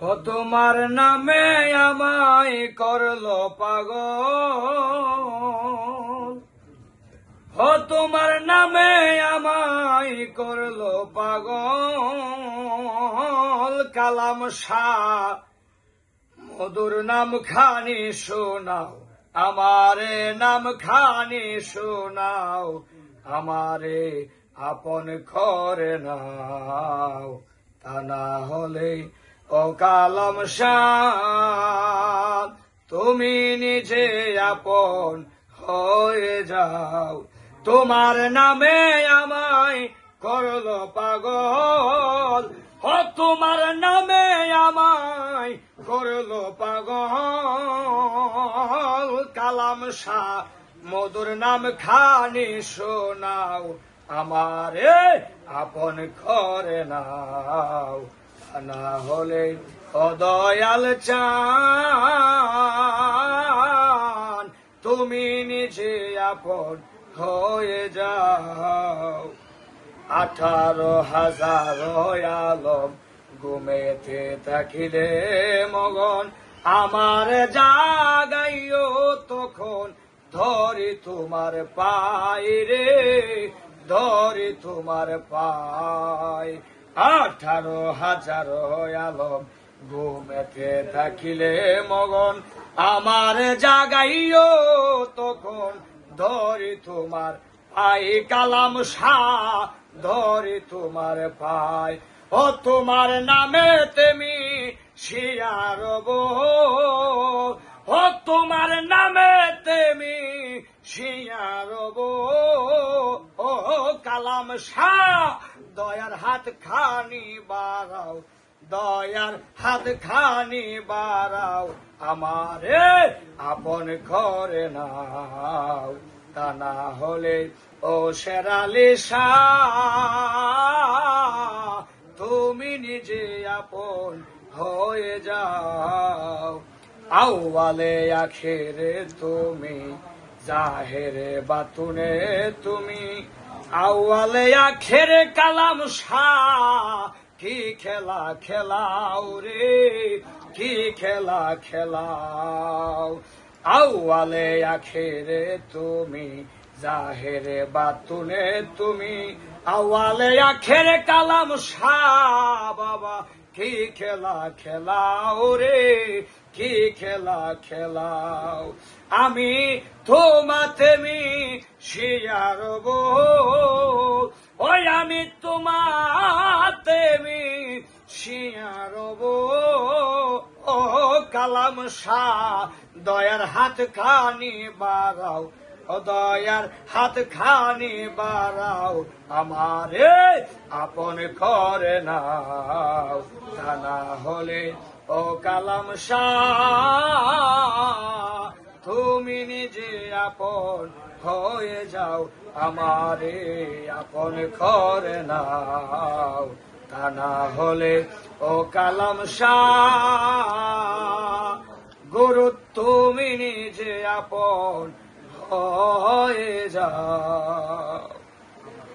ও তোমার নামে আমায় করল পাগল। ও তোমার নামে আমায় করল পাগল। কালাম শাহ, মধুর নাম খানি শোনাও, আমারে নাম খানি শোনাও, আমারে আপন করে নাও। তা না হলে ও কালাম শাহ তুমি নিজে আপন হয়ে যাও। তোমার নামে আমায় করল পাগল। ও তোমার নামে আমায় করল পাগল। কালাম শাহ মধুর নাম খানি শোনাও, আমারে আপন করে নাও। না হলে অদয়াল দয়াল চান, তুমি নিজে আপন হয়ে যাও। আঠারো হাজার আলম ঘুমেতে থাকিলে মগন, আমার জাগাইও তখন ধরি তোমার পাই রে, ধরি তোমার পাই আঠারো হাজার আলম ঘুমেতে থাকিলে মগন, আমার জাগাইও তখন। ধরি তোমার পাই কালাম শাহ ধরি তোমার পাই। ও তোমার নামে তেমি শিয়ারব ও তোমার নামে তেমি শিয়ারব ও শাহ। দয়ার হাত খানি বাড়াও, দয়ার হাত খানি বাড়াও, আমারে আপন ঘরে নাও। তা না হলে ও শেরালি তুমি নিজে আপন হয়ে যাও। আউয়ালে আখেরে তুমি, জাহেরে বাতুনে তুমি আউয়ালে আখেরে কালাম কি খেলা খেলাও রে, কি খেলা খেলাও। আউয়ালে আখেরে তুমি, জাহেরে বাতুনে তুমি আওয়ালে আখেরে কালাম বাবা, কি খেলা খেলাও রে, কি খেলা খেলাও। আমি তোমাতে মি শিয়ারব ওই শিয়ারব ও কালাম শাহ, দয়ার হাত খানি বাড়াও, ও দয়ার হাত খানি বাড়াও, আমারে আপন করে নাও। তা না হলে, ও কালাম শাহ, তুমি নিজে আপন হয়ে যাও, আমারে আপন করে নাও। তা না হলে ও কালাম গুরু তুমি নিজে আপন হয়ে যাও।